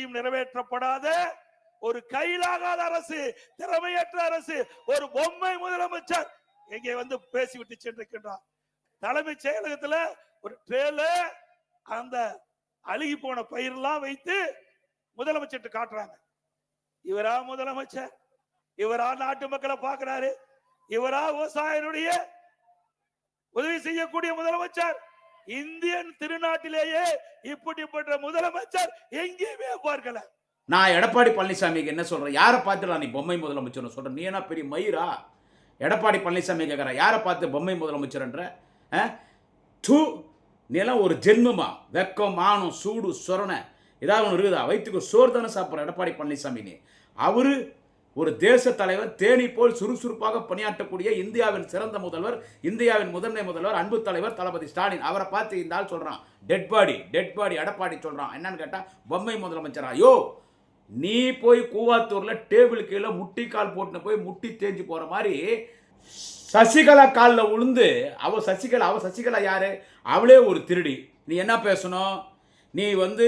திட்டத்தையும் நிறைவேற்றப்படாத ஒரு கையிலாகாத அரசு திறமையற்ற அரசு ஒரு பொம்மை முதலமைச்சர். எங்கே வந்து பேசிவிட்டு சென்றிருக்கின்றார். தலைமைச் செயலகத்துல ஒரு ட்ரேல அந்த அழுகி போன பயிரெல்லாம் வைத்து முதலமைச்சர் காட்டுறாங்க. இவரா முதலமைச்சர்? இவரா நாட்டு மக்களை பார்க்கிறாரு? இவரா விவசாயினுடைய உதவி செய்யக்கூடிய முதலமைச்சர்? இந்தியன் திருநாட்டிலேயே இப்படிப்பட்ட முதலமைச்சர் எங்கேயுமே பார்க்கல. நான் எடப்பாடி பழனிசாமிக்கு என்ன சொல்றேன்? யாரை பார்த்துடலாம் நீ பொம்மை முதலமைச்சர்னு சொல்ற? நீ என்ன பெரிய மயிரா? எடப்பாடி பழனிசாமி கேட்குற யாரை பார்த்து பொம்மை முதலமைச்சர்ன்ற? டூ நிலம் ஒரு ஜென்மமா? வெக்கம் மானம் சூடு சொரணை. ஏதாவது ஒன்று இருக்குதா? வயிற்றுக்கு சோறு தானே சாப்பிட்ற எடப்பாடி பழனிசாமி நீ. ஒரு தேச தலைவர் தேனி போல் சுறுசுறுப்பாக பணியாற்றக்கூடிய இந்தியாவின் சிறந்த முதல்வர் இந்தியாவின் முதன்மை முதல்வர் அன்பு தலைவர் தளபதி ஸ்டாலின். அவரை பார்த்து இந்த ஆள் சொல்றான். Dead body dead body Edappadi சொல்கிறான் என்னன்னு கேட்டால் பொம்மை முதலமைச்சரா? யோ நீ போய் கூவாத்தூரில் டேபிள் கீழே முட்டி கால் போட்டுன்னு போய் முட்டி தேஞ்சு போகிற மாதிரி சசிகலா காலில் உளுந்து அவ சசிகலா அவ சசிகலா யார்? அவளே ஒரு திருடி. நீ என்ன பேசணும்? நீ வந்து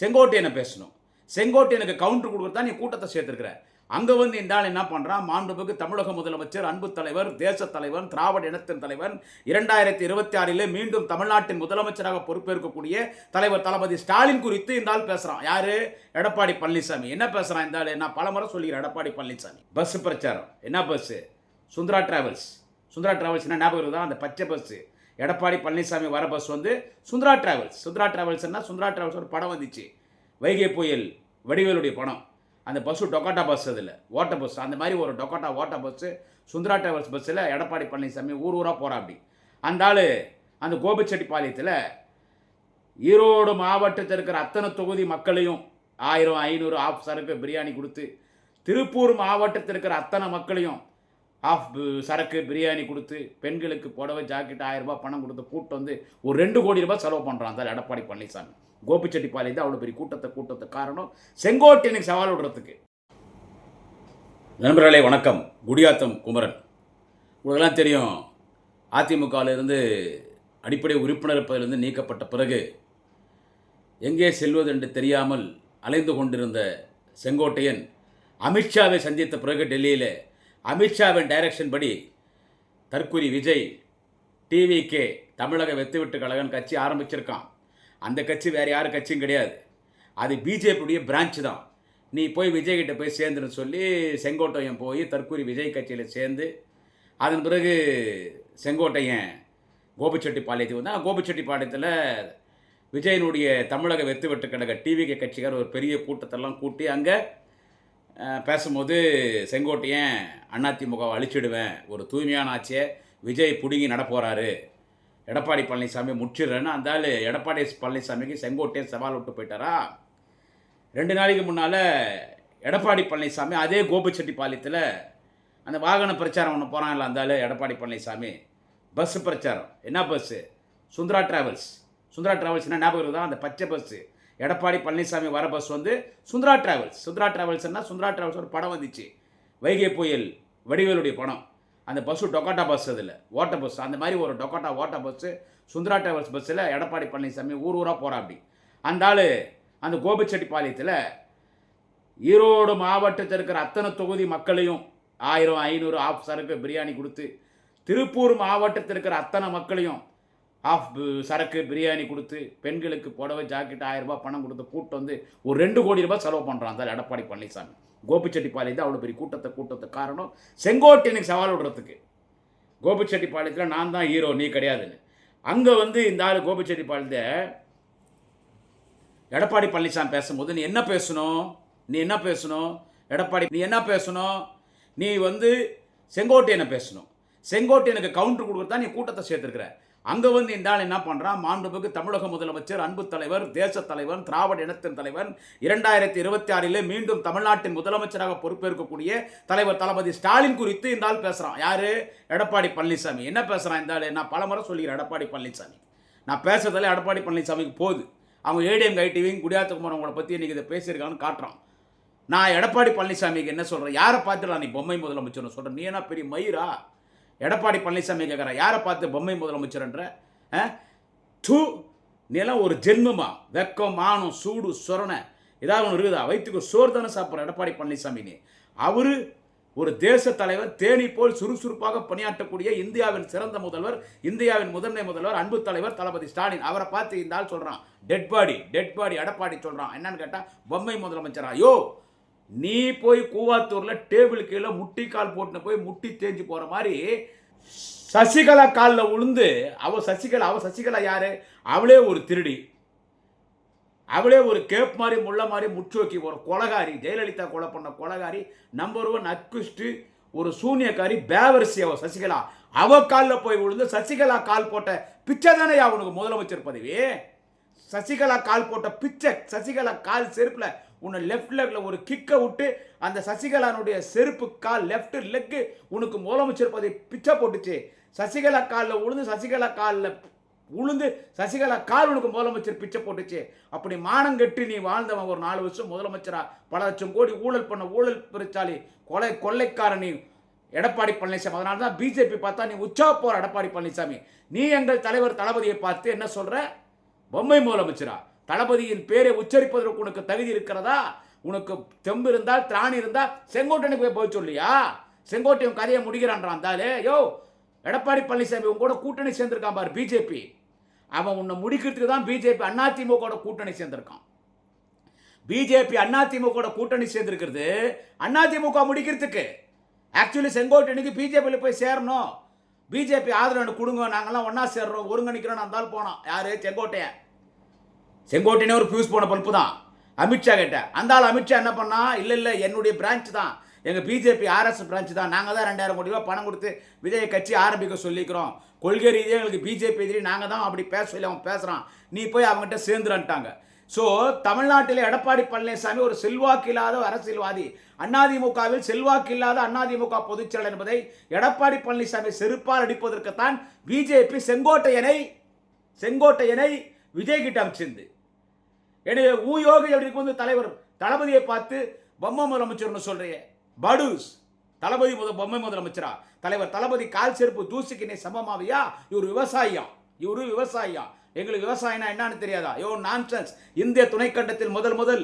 செங்கோட்டையனை பேசணும். செங்கோட்டையனுக்கு கவுண்டர் கொடுக்குறதா நீ கூட்டத்தை சேர்த்துருக்குற. அங்கே வந்து என்றால் என்ன பண்ணுறான் மாண்புமிகு தமிழக முதலமைச்சர் அன்பு தலைவர் தேச தலைவர் திராவிட இனத்தின் தலைவர் இரண்டாயிரத்தி இருபத்தி ஆறிலே மீண்டும் தமிழ்நாட்டின் முதலமைச்சராக பொறுப்பேற்கக்கூடிய தலைவர் தளபதி ஸ்டாலின் குறித்து இந்த ஆள் பேசுகிறான் யார்? எடப்பாடி பழனிசாமி. என்ன பேசுகிறான் இந்த ஆள் நான் பலமுறை சொல்லிக்கிறேன் எடப்பாடி பழனிசாமி. பஸ் பிரச்சாரம். என்ன bus Sundara Travels. Sundara Travels என்ன ஞாபகம் இருக்குதா? அந்த பச்சை பஸ்ஸு எடப்பாடி பழனிசாமி வர பஸ் வந்து சுந்தரா டிராவல்ஸ். சுந்தரா டிராவல்ஸ்னால் சுந்தரா டிராவல்ஸ் ஒரு படம் வந்துச்சு. வைகை புயல் வடிவேலுடைய படம். அந்த பஸ்ஸு டொக்காட்டா பஸ் அதில் ஓட்ட பஸ். அந்த மாதிரி ஒரு டொக்காட்டா ஓட்ட பஸ்ஸு சுந்தரா டிராவல்ஸ் பஸ்ஸில் எடப்பாடி பழனிசாமி ஊர் ஊராக போகிறா அப்படி அந்த ஆள் அந்த கோபிச்செட்டிப்பாளையத்தில் ஈரோடு மாவட்டத்தில் இருக்கிற அத்தனை தொகுதி மக்களையும் ஆயிரம் ஐநூறு ஆஃப் சரக்கு பிரியாணி கொடுத்து திருப்பூர் மாவட்டத்தில் இருக்கிற அத்தனை மக்களையும் ஆஃப் சரக்கு பிரியாணி கொடுத்து பெண்களுக்கு புடவை ஜாக்கெட் ஆயிரம் ரூபாய் பணம் கொடுத்து கூட்டு வந்து ஒரு ரெண்டு கோடி ரூபாய் செலவு பண்ணுறான் அந்த எடப்பாடி பழனிசாமி. தான் அவ்வளோ பெரிய கூட்டத்தை கூட்டத்துக்கு காரணம். செங்கோட்டையனுக்கு சவால் விடுறதுக்கு. நண்பர்களே வணக்கம். குடியாத்தம் குமரன். உங்களுக்கெல்லாம் தெரியும் அதிமுகவிலிருந்து அடிப்படை உறுப்பினர் பதவியிலிருந்து நீக்கப்பட்ட பிறகு எங்கே செல்வது என்று தெரியாமல் அலைந்து கொண்டிருந்த செங்கோட்டையன் அமித்ஷாவை சந்தித்த பிறகு டெல்லியில் அமித்ஷாவின் டைரக்ஷன் படி தற்கூரி விஜய் டிவிகே தமிழக வெத்துவிட்டு கழகம் கட்சி ஆரம்பிச்சிருக்கான். அந்த கட்சி வேறு யார் கட்சியும் கிடையாது. அது பிஜேபியுடைய பிரான்ச் தான். நீ போய் விஜய்கிட்ட போய் சேர்ந்துன்னு சொல்லி செங்கோட்டையன் போய் தற்கூரி விஜய் கட்சியில் சேர்ந்து அதன் பிறகு செங்கோட்டையன் கோபிச்செட்டிப்பாளையத்துக்கு வந்தால் கோபிச்செட்டிப்பாளையத்தில் விஜயனுடைய தமிழக வெத்துவெட்டு கழக டிவிகே கட்சிக்கார் ஒரு பெரிய கூட்டத்தெல்லாம் கூட்டி அங்கே பேசும்போது செங்கோட்டையன் அதிமுகவை அழிச்சிடுவேன். ஒரு தூய்மையான ஆட்சியை விஜய் பிடுங்கி நடப்போகிறாரு எடப்பாடி பழனிசாமி முற்றிடுறேன்னு அந்த ஆள் எடப்பாடி பழனிசாமிக்கு செங்கோட்டையன் சவால் விட்டு போயிட்டாரா? ரெண்டு நாளைக்கு முன்னால் எடப்பாடி பழனிசாமி அதே கோபிச்செட்டிப்பாளையத்தில் அந்த வாகன பிரச்சாரம் ஒன்று போகிறாங்கல்ல அந்த ஆள் எடப்பாடி பழனிசாமி. பஸ்ஸு பிரச்சாரம். என்ன பஸ்ஸு? சுந்தரா டிராவல்ஸ். சுந்தரா ட்ராவல்ஸ்னால் ஞாபகம் இருக்குதா? அந்த பச்சை பஸ்ஸு. எடப்பாடி பழனிசாமி வர பஸ் வந்து சுந்தரா டிராவல்ஸ் சுந்தரா டிராவல்ஸ்னால் சுந்தரா டிராவல்ஸ் ஒரு படம் வந்துச்சு. வைகை புயல் வடிவேலுடைய படம். அந்த பஸ்ஸு டொக்காட்டா பஸ் அதில். ஓட்ட பஸ் அந்த மாதிரி ஒரு டொக்காட்டா ஓட்ட பஸ்ஸு சுந்தரா டிராவல்ஸ் பஸ்ஸில் எடப்பாடி பழனிசாமி ஊர் ஊராக போகிறா அப்படி அந்த ஆள் அந்த கோபிச்செட்டிப்பாளையத்தில் ஈரோடு மாவட்டத்தில் இருக்கிற அத்தனை தொகுதி மக்களையும் ஆயிரம் ஐநூறு ஆஃப் சரக்கு பிரியாணி கொடுத்து திருப்பூர் மாவட்டத்தில் இருக்கிற அத்தனை மக்களையும் ஆஃப் சரக்கு பிரியாணி கொடுத்து பெண்களுக்கு புடவை ஜாக்கெட் ஆயிரம் ரூபாய் பணம் கொடுத்து கூட்டு வந்து ஒரு ரெண்டு கோடி ரூபாய் செலவு பண்ணுறான் அந்த எடப்பாடி பழனிசாமி. தான் அவ்வளோ பெரிய கூட்டத்தை கூட்டத்துக்கு காரணம். செங்கோட்டையனுக்கு சவால் விடுறதுக்கு. கோபிச்செட்டிப்பாளையத்தில் நான் தான் ஹீரோ நீ கிடையாதுன்னு. அங்கே வந்து இந்த ஆள் கோபிச்செட்டிப்பாளையத்தை எடப்பாடி பழனிசாமி பேசும்போது நீ என்ன பேசணும்? நீ என்ன பேசணும்? எடப்பாடி நீ என்ன பேசணும்? நீ வந்து செங்கோட்டையனை பேசணும். செங்கோட்டையனுக்கு கவுண்டர் கொடுக்குறதா நீ கூட்டத்தை சேர்த்துருக்குற. அங்கே வந்து என்றால் என்ன பண்ணுறான் மாண்புமிகு தமிழக முதலமைச்சர் அன்பு தலைவர் தேச தலைவர் திராவிட இனத்தின் தலைவர் இரண்டாயிரத்தி இருபத்தி ஆறிலே மீண்டும் தமிழ்நாட்டின் முதலமைச்சராக பொறுப்பேற்கக்கூடிய தலைவர் தளபதி ஸ்டாலின் குறித்து இந்த ஆள் பேசுகிறான் யார்? எடப்பாடி பழனிசாமி. என்ன பேசுகிறான் இந்த ஆள்? நான் பலமுறை சொல்லிக்கிறேன் எடப்பாடி பழனிசாமி. நான் பேசுறதில் எடப்பாடி பழனிசாமிக்கு போகுது. அவங்க ஏடிஎம் ஐடிவியும் குடியாத்தகுமார் உங்களை பற்றி இன்றைக்கி இதை பேசியிருக்கான்னு காட்டுறான். நான் எடப்பாடி பழனிசாமிக்கு என்ன சொல்கிறேன் யாரை பார்த்துடா நீ பொம்மை முதலமைச்சர்னு சொல்கிறேன் நீ என்ன பெரிய மயிரா? எடப்பாடி பழனிசாமி கேட்குற யாரை பார்த்து பொம்மை முதலமைச்சர்ன்ற டூ நிலம் ஒரு ஜென்மமா? வெக்கம் மானம் சூடு சொரணை. ஏதாவது ஒன்று இருக்குதா? வயிற்றுக்கு சோறு தானே சாப்பிட்ற எடப்பாடி பழனிசாமின்னு. அவர் ஒரு தேச தலைவர் தேனி போல் சுறுசுறுப்பாக பணியாற்றக்கூடிய இந்தியாவின் சிறந்த முதல்வர் இந்தியாவின் முதன்மை முதல்வர் அன்பு தலைவர் தளபதி ஸ்டாலின். அவரை பார்த்து இந்த ஆள் சொல்கிறான் dead body dead body Edappadi சொல்கிறான் என்னன்னு கேட்டால் பொம்மை முதலமைச்சரா? யோ நீ போய் கூவாத்தூரில் டேபிள் கீழே முட்டி கால் போட்டுன்னு போய் முட்டி தேஞ்சு போகிற மாதிரி சசிகலா காலில் உளுந்து அவ சசிகலா அவ சசிகலா யாரு? அவளே ஒரு திருடி. அவளே ஒரு கேப் மாதிரி முள்ள மாதிரி முற்றோக்கி ஒரு கொலகாரி ஜெயலலிதா கொலை பண்ண கொலகாரி நம்பர் ஒன் அக்விஸ்ட் ஒரு சூனியக்காரி பேவரிசி அவ சசிகலா. அவ காலில் போய் விழுந்து சசிகலா கால் போட்ட பிச்சை தானே அவனுக்கு முதலமைச்சர் பதவி? சசிகலா கால் போட்ட பிச்சை சசிகலா கால் செருப்பில் உன்னை லெஃப்ட் லெக்கில் ஒரு கிக்கை விட்டு அந்த சசிகலானுடைய செருப்பு கால் லெஃப்ட் லெக்கு உனக்கு முதலமைச்சர் பதவி பிச்சை போட்டுச்சு. சசிகலா காலில் உழுந்து சசிகலா காலில் உளுந்து சசிகலா கால் உனக்கு முதலமைச்சர் பிச்சை போட்டுச்சு. அப்படி மானம் நீ வாழ்ந்தவன் ஒரு நாலு வருஷம் முதலமைச்சரா? பல லட்சம் கோடி ஊழல் பண்ண ஊழல் பெருச்சாலி கொலை கொள்ளைக்காரனி எடப்பாடி பழனிசாமி. அதனால தான் பிஜேபி பார்த்தா நீ உச்சா போற எடப்பாடி பழனிசாமி. நீ எங்கள் தலைவர் தளபதியை பார்த்து என்ன சொல்ற? பொம்மை முதலமைச்சரா? தளபதியின் பேரை உச்சரிப்பதற்கு உனக்கு தகுதி இருக்கிறதா? உனக்கு தெம்பு இருந்தால் திராணி இருந்தால் செங்கோட்டையனுக்கு போய் போய் சொல்லியா? செங்கோட்டையன் கதையை முடிக்கிறான்றான் இருந்தாலே யோ எடப்பாடி பழனிசாமி உன் கூட கூட்டணி சேர்ந்திருக்கான் பார் பிஜேபி. அவன் உன்னை முடிக்கிறதுக்கு தான் பிஜேபி அதிமுக கூட்டணி சேர்ந்திருக்கான். பிஜேபி அதிமுக கூட்டணி சேர்ந்திருக்கிறது அதிமுக முடிக்கிறதுக்கு. ஆக்சுவலி செங்கோட்டையனுக்கு பிஜேபியில் போய் சேரணும். பிஜேபி ஆதரவு கொடுங்க நாங்கள்லாம் ஒன்றா சேர்றோம் ஒருங்கிணைக்கிறோம் இருந்தாலும் போனோம் யார்? செங்கோட்டையன். செங்கோட்டையினே ஒரு ஃபியூஸ் போன பல்பு தான் அமித்ஷா கேட்டேன் அந்த ஆள் அமித்ஷா என்ன பண்ணா? இல்லை இல்லை என்னுடைய பிரான்ச் தான். எங்கள் பிஜேபி ஆர்எஸ் பிரான்ச் தான். நாங்கள் தான் ரெண்டாயிரம் கோடி ரூபாய் பணம் கொடுத்து விஜய் கட்சி ஆரம்பிக்க சொல்லிக்கிறோம். கொள்கை ரீதியாக எங்களுக்கு பிஜேபி எதிரி நாங்கள் தான் அப்படி பேச சொல்லி அவன் பேசுகிறான் நீ போய் அவங்ககிட்ட சேர்ந்துறான்ட்டாங்க. ஸோ தமிழ்நாட்டில் எடப்பாடி பழனிசாமி ஒரு செல்வாக்கு இல்லாத அரசியல்வாதி. அதிமுகவில் செல்வாக்கு இல்லாத அதிமுக பொதுச்செயலர் என்பதை எடப்பாடி பழனிசாமி செருப்பால் அடிப்பதற்குத்தான் பிஜேபி செங்கோட்டையனை செங்கோட்டையனை விஜய்கிட்ட அமைச்சிருந்து. எனவே ஊ யோகி அப்படி வந்து தலைவர் தளபதியை பார்த்து பொம்மை முதலமைச்சர்னு சொல்கிறீங்க படுஸ். தளபதி முத பொம்மை முதலமைச்சரா? தலைவர் தளபதி கால் செருப்பு தூசிக்கு நீ சமமாவியா? இவர் விவசாயியா? இவரு விவசாயியா? எங்களுக்கு விவசாயம்னா என்னன்னு தெரியாதா? யோ நான்சன்ஸ் இந்திய துணைக்கண்டத்தில் முதல் முதல்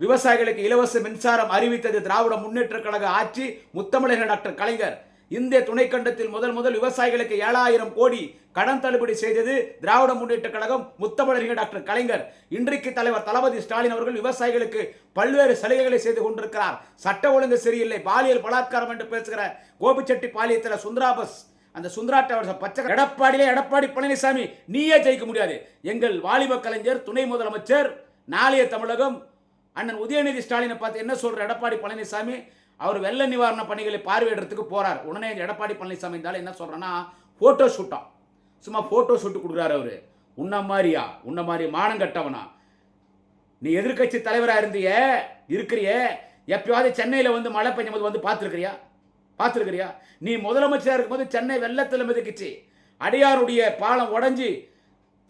விவசாயிகளுக்கு இலவச மின்சாரம் அறிவித்தது திராவிட முன்னேற்ற கழக ஆட்சி முத்தமிழக டாக்டர் கலைஞர். இந்திய துணைக்கண்டத்தில் முதல் முதல் விவசாயிகளுக்கு ஏழாயிரம் கோடி கடன் தள்ளுபடி செய்தது திராவிட முன்னேற்ற கழகம் முத்தமிழறிஞர் டாக்டர் கலைஞர். இன்றைக்கு தலைவர் தளபதி ஸ்டாலின் அவர்கள் விவசாயிகளுக்கு பல்வேறு சலுகைகளை செய்து கொண்டிருக்கிறார். சட்ட ஒழுங்கு சரியில்லை பாலியல் பலாத்காரம் என்று பேசுகிற கோபிச்செட்டி பாலியத்தில் சுந்தராபஸ் அந்த சுந்தராட்ட பச்சை எடப்பாடியிலே எடப்பாடி பழனிசாமி நீயே ஜெயிக்க முடியாது. எங்கள் வாலிப கலைஞர் துணை முதலமைச்சர் நாளைய தமிழகம் அண்ணன் உதயநிதி ஸ்டாலினை பார்த்து என்ன சொல்ற எடப்பாடி பழனிசாமி? அவர் வெள்ள நிவாரண பணிகளை பார்வையிடுறதுக்கு போகிறார் உடனே எடப்பாடி பழனிசாமி இருந்தாலும் என்ன சொல்கிறேன்னா ஃபோட்டோ ஷூட்டாம் சும்மா ஃபோட்டோ ஷூட் கொடுக்குறாரு அவர். உன்ன மாதிரியா? உன்ன மாதிரி மானம் கட்டவனா? நீ எதிர்க்கட்சி தலைவராக இருந்திய? இருக்கிறியே? எப்பயாவது சென்னையில் வந்து மழை பெய்யும் போது வந்து பார்த்துருக்கிறியா? பார்த்துருக்கிறியா? நீ முதலமைச்சராக இருக்கும்போது சென்னை வெள்ளத்தில் மிதக்குச்சு. அடியாருடைய பாலம் உடஞ்சி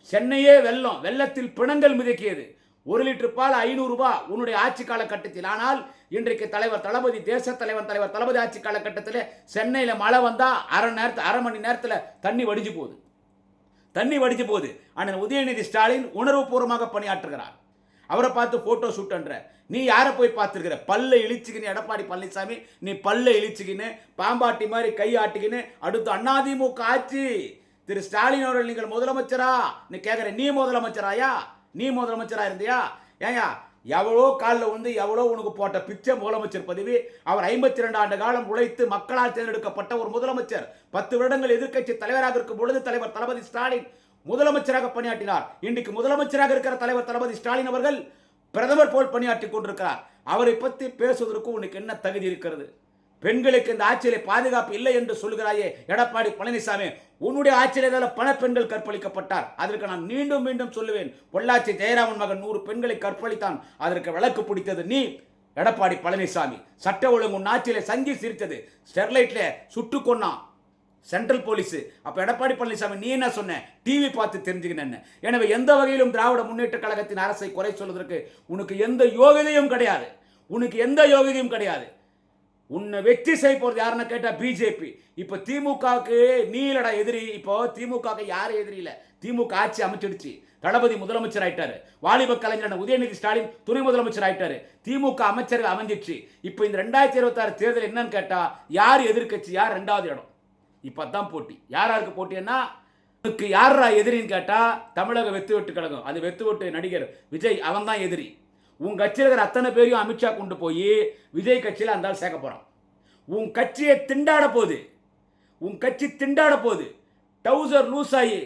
சென்னையே வெள்ளம் வெள்ளத்தில் பிணங்கள் மிதக்கியது. ஒரு லிட்டர் பால் ஐநூறுரூபா உன்னுடைய ஆட்சி காலகட்டத்தில். ஆனால் இன்றைக்கு தலைவர் தளபதி தேச தலைவர் தலைவர் தளபதி ஆட்சி காலகட்டத்தில் சென்னையில் மழை வந்தால் அரை நேரத்து அரை மணி நேரத்தில் தண்ணி வடிஞ்சு போகுது. தண்ணி வடிஞ்சு போகுது. ஆனால் உதயநிதி ஸ்டாலின் உணர்வுபூர்வமாக பணியாற்றுகிறார். அவரை பார்த்து ஃபோட்டோ ஷூட்ன்ற நீ யாரை போய் பார்த்துருக்கிற? பல்ல இழிச்சுக்கின்னு எடப்பாடி பழனிசாமி நீ பல்ல இழிச்சுக்கின்னு பாம்பாட்டி மாதிரி கை ஆட்டிக்கின்னு அடுத்து அண்ணாதிமுக ஆட்சி. திரு ஸ்டாலின் அவர்கள் நீங்கள் முதலமைச்சரா? நீ கேட்குற நீ முதலமைச்சராயா? நீ முதலமைச்சராக இருந்தியா? ஏயா எவ்வளோ காலில் வந்து எவ்வளோ உனக்கு போட்ட பிச்சை முதலமைச்சர் பதவி? அவர் ஐம்பத்தி ரெண்டு ஆண்டு காலம் உழைத்து மக்களால் தேர்ந்தெடுக்கப்பட்ட ஒரு முதலமைச்சர். பத்து வருடங்கள் எதிர்க்கட்சி தலைவராக இருக்கும் பொழுது தலைவர் தளபதி ஸ்டாலின் முதலமைச்சராக பணியாற்றினார். இன்றைக்கு முதலமைச்சராக இருக்கிற தலைவர் தளபதி ஸ்டாலின் அவர்கள் பிரதமர் போல் பணியாற்றி கொண்டிருக்கிறார். அவரை பற்றி பேசுவதற்கு உனக்கு என்ன தகுதி இருக்கிறது? பெண்களுக்கு இந்த ஆட்சியிலே பாதுகாப்பு இல்லை என்று சொல்கிறாயே எடப்பாடி பழனிசாமி. உன்னுடைய ஆட்சியிலே பல பெண்கள் கற்பழிக்கப்பட்டார். அதற்கு நான் மீண்டும் மீண்டும் சொல்லுவேன். பொள்ளாச்சி ஜெயராமன் மகன் நூறு பெண்களை கற்பழித்தான். அதற்கு விளக்கு பிடித்தது நீ எடப்பாடி பழனிசாமி. சட்ட ஒழுங்கு உன் ஆட்சியிலே சங்கி சிரித்தது. ஸ்டெர்லைட்ல சுட்டு கொன்னான் சென்ட்ரல் போலீஸ். அப்போ எடப்பாடி பழனிசாமி நீ என்ன சொன்ன? டிவி பார்த்து தெரிஞ்சுக்கினேன்னு. எனவே எந்த வகையிலும் திராவிட முன்னேற்ற கழகத்தின் அரசை குறை சொல்வதற்கு உனக்கு எந்த யோகிதையும் கிடையாது. உனக்கு எந்த யோகிதையும் கிடையாது. உன்னை வெற்றி செய்ய போகிறது யாருன்னு கேட்டால் பிஜேபி இப்போ திமுகவுக்கு நீலடா எதிரி இப்போ திமுகவுக்கு யாரும் எதிரி இல்லை? திமுக ஆட்சி அமைச்சிடுச்சு. தளபதி முதலமைச்சர் ஆயிட்டாரு. வாலிப கலைஞரான உதயநிதி ஸ்டாலின் துணை முதலமைச்சர் ஆயிட்டாரு. திமுக அமைச்சர்கள் அமைஞ்சிச்சு இப்போ இந்த ரெண்டாயிரத்தி இருபத்தாறு தேர்தல் என்னன்னு கேட்டால் யார் எதிர்க்கட்சி யார் ரெண்டாவது இடம்? இப்போ தான் போட்டி. யார் யாருக்கு போட்டின்னா யாரா எதிரின்னு கேட்டால் தமிழக வெத்து வெட்டு கழகம். அது வெத்து வெட்டு நடிகர் விஜய் அவன் தான் எதிரி. உன் கட்சியில் இருக்கிற அத்தனை பேரையும் அமித்ஷா கொண்டு போய் விஜய் கட்சியில் அந்த சேர்க்க போகிறான் உன் கட்சியை திண்டாட போகுது. உன் கட்சி திண்டாட போகுது. டவுசர் லூஸ் ஆகி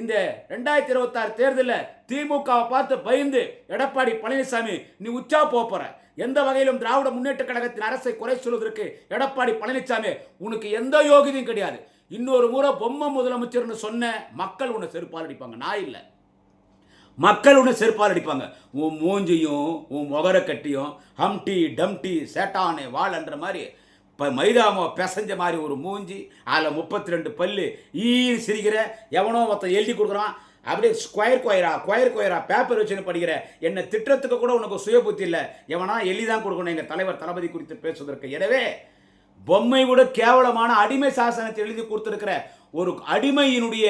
இந்த ரெண்டாயிரத்தி இருபத்தாறு தேர்தலில் திமுகவை பார்த்து பயந்து எடப்பாடி பழனிசாமி நீ உச்சா போக போற. எந்த வகையிலும் திராவிட முன்னேற்ற கழகத்தின் அரசை குறை சொல்வதற்கு எடப்பாடி பழனிசாமி உனக்கு எந்த யோகியதையும் கிடையாது. இன்னொரு முறை பொம்மை முதலமைச்சர்னு சொன்ன மக்கள் உன்னை செருப்பால் அடிப்பாங்க. நான் இல்லை. மக்கள் ஒன்று செருப்பால் அடிப்பாங்க. உன் மூஞ்சியும் உன் முகர கட்டியும் ஹம்டி டம்டி சேட்டானே வாள்ன்ற மாதிரி இப்போ மைதாமோ பிசைஞ்ச மாதிரி ஒரு மூஞ்சி அதில் முப்பத்தி ரெண்டு பல்லு ஈ சிரிக்கிற எவனோ ஒருத்தன் எழுதி கொடுக்குறான். அப்படியே ஸ்கொயர் கொயரா கொயர் கொயரா பேப்பர் வச்சுன்னு படிக்கிற என்னை திட்டத்துக்கு கூட உனக்கு சுய புத்தி இல்லை. எவனா எழுதி தான் கொடுக்கணும் எங்கள் தலைவர் தளபதி குறித்து பேசுவதற்கு. எனவே பொம்மை கூட கேவலமான அடிமை சாசனத்தை எழுதி கொடுத்துருக்கிற ஒரு அடிமையினுடைய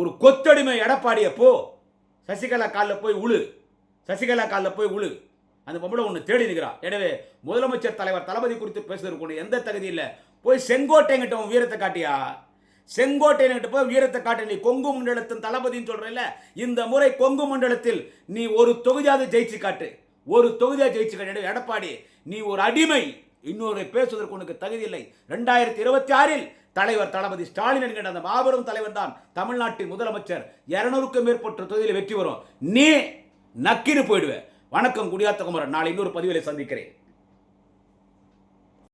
ஒரு கொத்தடிமை எடப்பாடியப்போ சசிகலா காலில் போய் உழு. சசிகலா காலில் போய் உழு. அந்த பொம்பளை ஒன்று தேடி நிற்கிறா எனவே முதலமைச்சர் தலைவர் தளபதி குறித்து பேசுறதுக்கு ஒன்று எந்த தகுதி இல்லை. போய் செங்கோட்டைங்கிட்ட உன் வீரத்தை காட்டியா? செங்கோட்டையன்கிட்ட போய் வீரத்தை காட்டு. நீ கொங்கு மண்டலத்தின் தளபதின்னு சொல்கிறேன்ல இந்த முறை கொங்கு மண்டலத்தில் நீ ஒரு தொகுதியாவது ஜெயிச்சு காட்டு. ஒரு தொகுதியாக ஜெயிச்சு காட்டு. எடப்பாடி நீ ஒரு அடிமை. இன்னொரு பேசுவதற்கு உனக்கு தகுதி இல்லை. ரெண்டாயிரத்தி இருபத்தி ஆறில் தலைவர் தளபதி ஸ்டாலின் என்கிற அந்த மாபெரும் தலைவர் தான் தமிழ்நாட்டின் முதலமைச்சர். இருநூறுக்கும் மேற்பட்ட தொகுதியில் வெற்றி வரும் நீ நக்கின்னு போயிடுவேன் வணக்கம் குடியாத்த குமரன் நாளை இன்னொரு பதிவிலை சந்திக்கிறேன்.